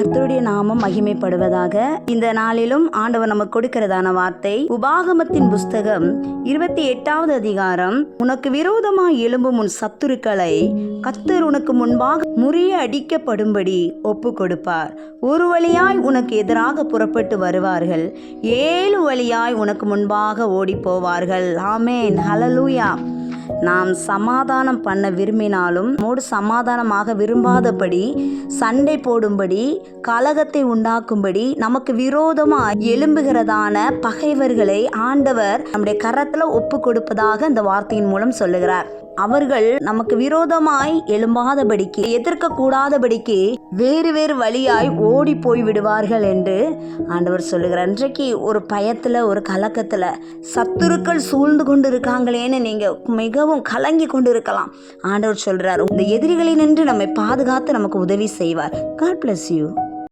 கர்த்தருடைய நாமம் மகிமைப்படுவதாக இந்த நாளிலும் ஆண்டவர் நமக்கு கொடுக்கிறதான வார்த்தை. உபாகமத்தின் புஸ்தகம் இருபத்தி எட்டாவது அதிகாரம். உனக்கு விரோதமாய் எழும்பும் உன் சத்துருக்களை கர்த்தர் உனக்கு முன்பாக முறிய அடிக்கப்படும்படி ஒப்பு கொடுப்பார் ஒரு வழியாய் உனக்கு எதிராக புறப்பட்டு வருவார்கள். ஏழு வழியாய் உனக்கு முன்பாக ஓடி போவார்கள் ஆமேன். ஹலலூயா நாம் சமாதானம் பண்ண விரும்பினாலும் மோடு சமாதானமாக விரும்பாதபடி சண்டை போடும்படி கலகத்தை உண்டாக்கும்படி நமக்கு விரோதமாக எழும்புகிறதான பகைவர்களை ஆண்டவர் நம்முடைய கரத்தில் ஒப்பு கொடுப்பதாக இந்த வார்த்தையின் மூலம் சொல்லுகிறார். அவர்கள் நமக்கு விரோதமாய் எழும்பாதபடிக்கு எதிர்க்க கூடாதபடிக்கு வேறு வேறு வழியாய் ஓடி போய் விடுவார்கள் என்று ஆண்டவர் சொல்லுகிறார். இன்றைக்கு ஒரு பயத்தில் ஒரு கலக்கத்தில் சத்துருக்கள் சூழ்ந்து கொண்டு இருக்காங்களேன்னு நீங்கள் மிகவும் கலங்கி கொண்டிருக்கலாம். ஆண்டவர் சொல்கிறார் இந்த எதிரிகளை நின்று நம்மை பாதுகாத்து நமக்கு உதவி செய்வார். God bless you